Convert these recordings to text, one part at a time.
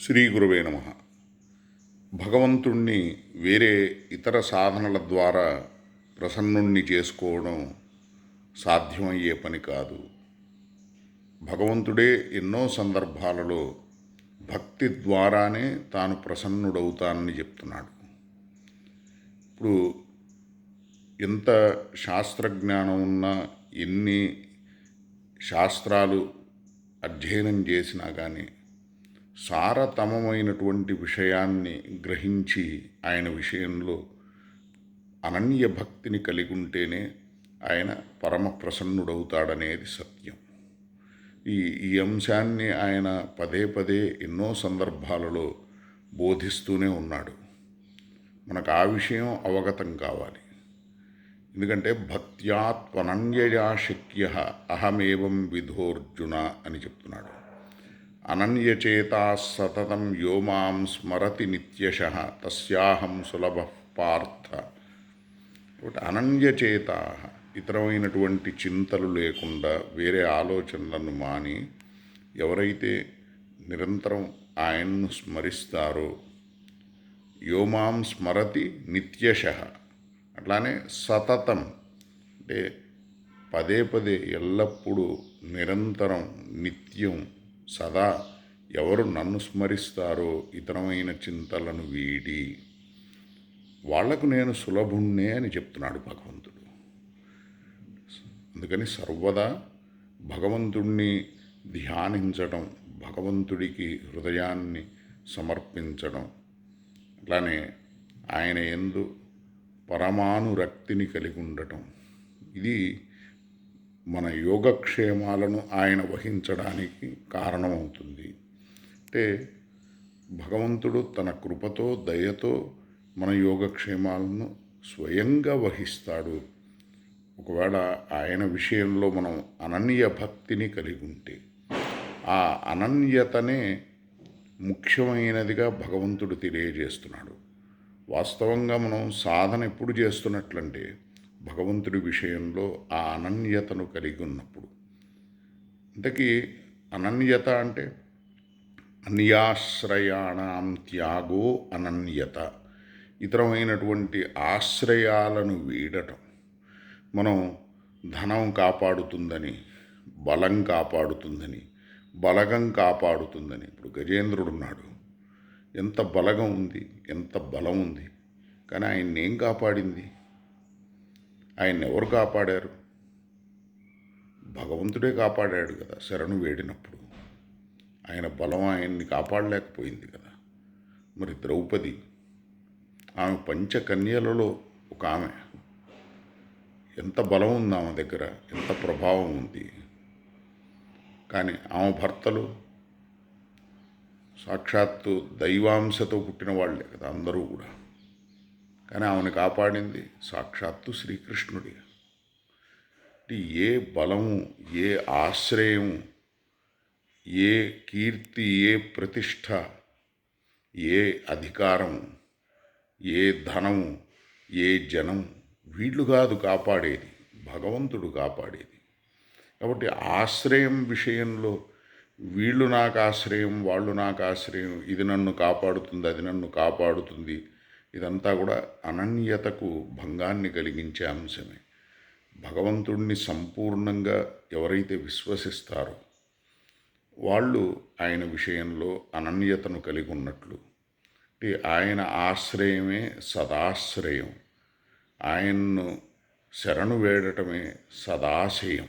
శ్రీ గురువే నమ. భగవంతుణ్ణి వేరే ఇతర సాధనల ద్వారా ప్రసన్నుణ్ణి చేసుకోవడం సాధ్యమయ్యే పని కాదు. భగవంతుడే ఎన్నో సందర్భాలలో భక్తి ద్వారానే తాను ప్రసన్నుడవుతానని చెప్తున్నాడు. ఇప్పుడు ఎంత శాస్త్రజ్ఞానం ఉన్నా ఎన్ని శాస్త్రాలు అధ్యయనం చేసినా కానీ సారతమమైనటువంటి విషయాన్ని గ్రహించి ఆయన విషయంలో అనన్య భక్తిని కలిగి ఉంటేనే ఆయన పరమ ప్రసన్నుడవుతాడనేది సత్యం. ఈ ఈ అంశాన్ని ఆయన పదే పదే ఎన్నో సందర్భాలలో బోధిస్తూనే ఉన్నాడు. మనకు ఆ విషయం అవగతం కావాలి. ఎందుకంటే భక్త్యాత్వనన్యయా శక్య అహమేవం విధోర్జున అని చెప్తున్నాడు. అనన్యచేతా సతతం యో మాం స్మరతి నిత్యశ తస్యాహం సులభ పార్థ. కాబట్టి అనన్యచేత ఇతరమైనటువంటి చింతలు లేకుండా వేరే ఆలోచనలను మాని ఎవరైతే నిరంతరం ఆయన్ను స్మరిస్తారో యోమాం స్మరతి నిత్యశ అట్లానే సతతం అంటే పదే పదే ఎల్లప్పుడూ నిరంతరం నిత్యం సదా ఎవరు నన్ను స్మరిస్తారో ఇతరమైన చింతలను వీడి వాళ్ళకు నేను సులభుణ్ణే అని చెప్తున్నాడు భగవంతుడు. అందుకని సర్వదా భగవంతుణ్ణి ధ్యానించడం భగవంతుడికి హృదయాన్ని సమర్పించడం అట్లానే ఆయన ఎందు పరమానురక్తిని కలిగి ఉండటం. ఇది మన యోగక్షేమాలను ఆయన వహించడానికి కారణమవుతుంది. అంటే భగవంతుడు తన కృపతో దయతో మన యోగక్షేమాలను స్వయంగా వహిస్తాడు. ఒకవేళ ఆయన విషయంలో మనం అనన్య భక్తిని కలిగి ఉంటే ఆ అనన్యతనే ముఖ్యమైనదిగా భగవంతుడు తెలియజేస్తున్నాడు. వాస్తవంగా మనం సాధన ఎప్పుడు చేస్తున్నట్లంటే భగవంతుడి విషయంలో ఆ అనన్యతను కలిగి ఉన్నప్పుడు. ఇంతకీ అనన్యత అంటే అన్యాశ్రయాణం త్యాగో అనన్యత. ఇతరమైనటువంటి ఆశ్రయాలను వీడటం. మనం ధనం కాపాడుతుందని బలం కాపాడుతుందని బలగం కాపాడుతుందని. ఇప్పుడు గజేంద్రుడు ఉన్నాడు. ఎంత బలగం ఉంది ఎంత బలం ఉంది. కానీ ఆయన్ని ఏం కాపాడింది? ఆయన ఎవరు కాపాడారు? భగవంతుడే కాపాడాడు కదా శరణు వేడినప్పుడు. ఆయన బలం ఆయన్ని కాపాడలేకపోయింది కదా. మరి ద్రౌపది ఆమె పంచకన్యలలో ఒక ఆమె. ఎంత బలం ఉంది ఆమె దగ్గర ఎంత ప్రభావం ఉంది. కానీ ఆమె భర్తలు సాక్షాత్తు దైవాంశతో పుట్టిన వాళ్ళే కదా అందరూ కూడా. కానీ ఆమెను కాపాడింది సాక్షాత్తు శ్రీకృష్ణుడి. ఏ బలము ఏ ఆశ్రయము ఏ కీర్తి ఏ ప్రతిష్ట ఏ అధికారం ఏ ధనము ఏ జనం వీళ్ళు కాదు కాపాడేది భగవంతుడు కాపాడేది. కాబట్టి ఆశ్రయం విషయంలో వీళ్ళు నాకు ఆశ్రయం వాళ్ళు నాకు ఆశ్రయం ఇది నన్ను కాపాడుతుంది అది నన్ను కాపాడుతుంది ఇదంతా కూడా అనన్యతకు భంగాన్ని కలిగించే అంశమే. భగవంతుణ్ణి సంపూర్ణంగా ఎవరైతే విశ్వసిస్తారో వాళ్ళు ఆయన విషయంలో అనన్యతను కలిగి ఉన్నట్లు అంటే ఆయన ఆశ్రయమే సదాశ్రయం. ఆయన్ను శరణు వేడటమే సదాశయం.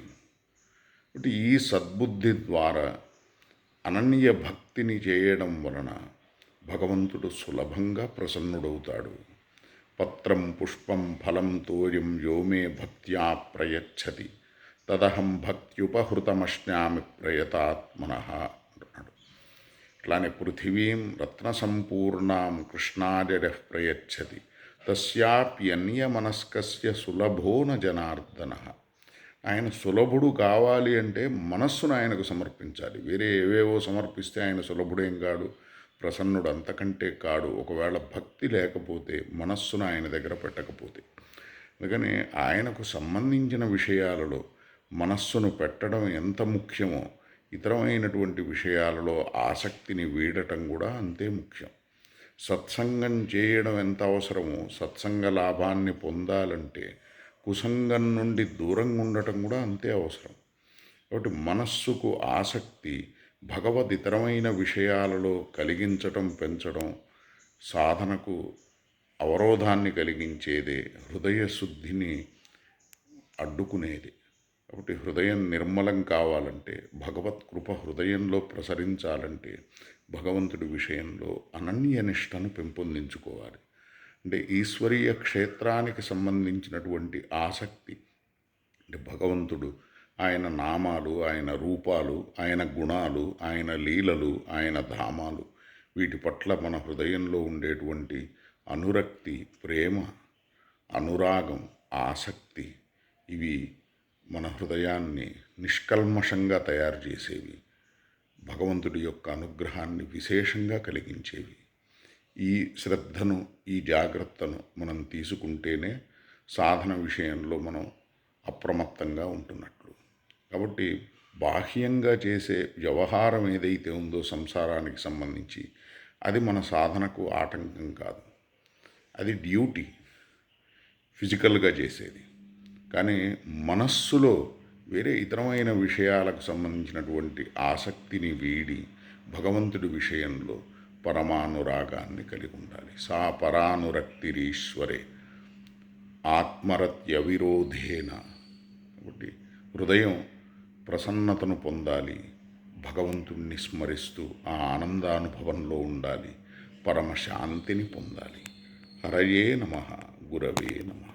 ఈ సద్బుద్ధి ద్వారా అనన్య భక్తిని చేయడం వలన భగవంతుడు సులభంగా ప్రసన్నుడవుతాడు. పత్రం పుష్పం ఫలం తోయం యోమే భక్త్యా ప్రయచ్చతి. తదహం భక్త్యుపహృతమశ్నామి ప్రయతాత్మన అంటున్నాడు. అట్లానే పృథివీం రత్నసంపూర్ణాం కృష్ణార్య ప్రయచ్చతి. తస్యాప్యన్యమనస్కస్య సులభోన జనార్దన. ఆయన సులభుడు కావాలి అంటే మనస్సును ఆయనకు సమర్పించాలి. వేరే ఏవేవో సమర్పిస్తే ఆయన సులభుడేం కాడు. ప్రసన్నుడు అంతకంటే కాడు. ఒకవేళ భక్తి లేకపోతే మనస్సును ఆయన దగ్గర పెట్టకపోతే. అందుకని ఆయనకు సంబంధించిన విషయాలలో మనస్సును పెట్టడం ఎంత ముఖ్యమో ఇతరమైనటువంటి విషయాలలో ఆసక్తిని వీడటం కూడా అంతే ముఖ్యం. సత్సంగం చేయడం ఎంత అవసరమో సత్సంగ లాభాన్ని పొందాలంటే కుసంగం నుండి దూరంగా ఉండటం కూడా అంతే అవసరం. కాబట్టి మనస్సుకు ఆసక్తి భగవద్ ఇతరమైన విషయాలలో కలిగించటం పెంచడం సాధనకు అవరోధాన్ని కలిగించేదే హృదయ శుద్ధిని అడ్డుకునేది. కాబట్టి హృదయం నిర్మలం కావాలంటే భగవత్ కృప హృదయంలో ప్రసరించాలంటే భగవంతుడి విషయంలో అనన్య నిష్టను పెంపొందించుకోవాలి. అంటే ఈశ్వరీయ క్షేత్రానికి సంబంధించినటువంటి ఆసక్తి అంటే భగవంతుడు ఆయన నామాలు ఆయన రూపాలు ఆయన గుణాలు ఆయన లీలలు ఆయన ధామాలు. వీటి పట్ల మన హృదయంలో ఉండేటువంటి అనురక్తి ప్రేమ అనురాగం ఆసక్తి ఇవి మన హృదయాన్ని నిష్కల్మషంగా తయారు చేసేవి. భగవంతుడి యొక్క అనుగ్రహాన్ని విశేషంగా కలిగించేవి. ఈ శ్రద్ధను ఈ జాగ్రత్తను మనం తీసుకుంటేనే సాధన విషయంలో మనం అప్రమత్తంగా ఉంటున్నట్టు. కాబట్టి బాహ్యంగా చేసే వ్యవహారం ఏదైతే ఉందో సంసారానికి సంబంధించి అది మన సాధనకు ఆటంకం కాదు. అది డ్యూటీ ఫిజికల్గా చేసేది. కానీ మనస్సులో వేరే ఇతరమైన విషయాలకు సంబంధించినటువంటి ఆసక్తిని వీడి భగవంతుడి విషయంలో పరమానురాగాన్ని కలిగి ఉండాలి. సా పరానురక్తిరీశ్వరే ఆత్మరత్య విరోధేన కాబట్టి హృదయం ప్రసన్నతను పొందాలి. భగవంతుణ్ణి స్మరిస్తూ ఆ ఆనందానుభవంలో ఉండాలి. పరమశాంతిని పొందాలి. హరయే నమ గురవే నమ.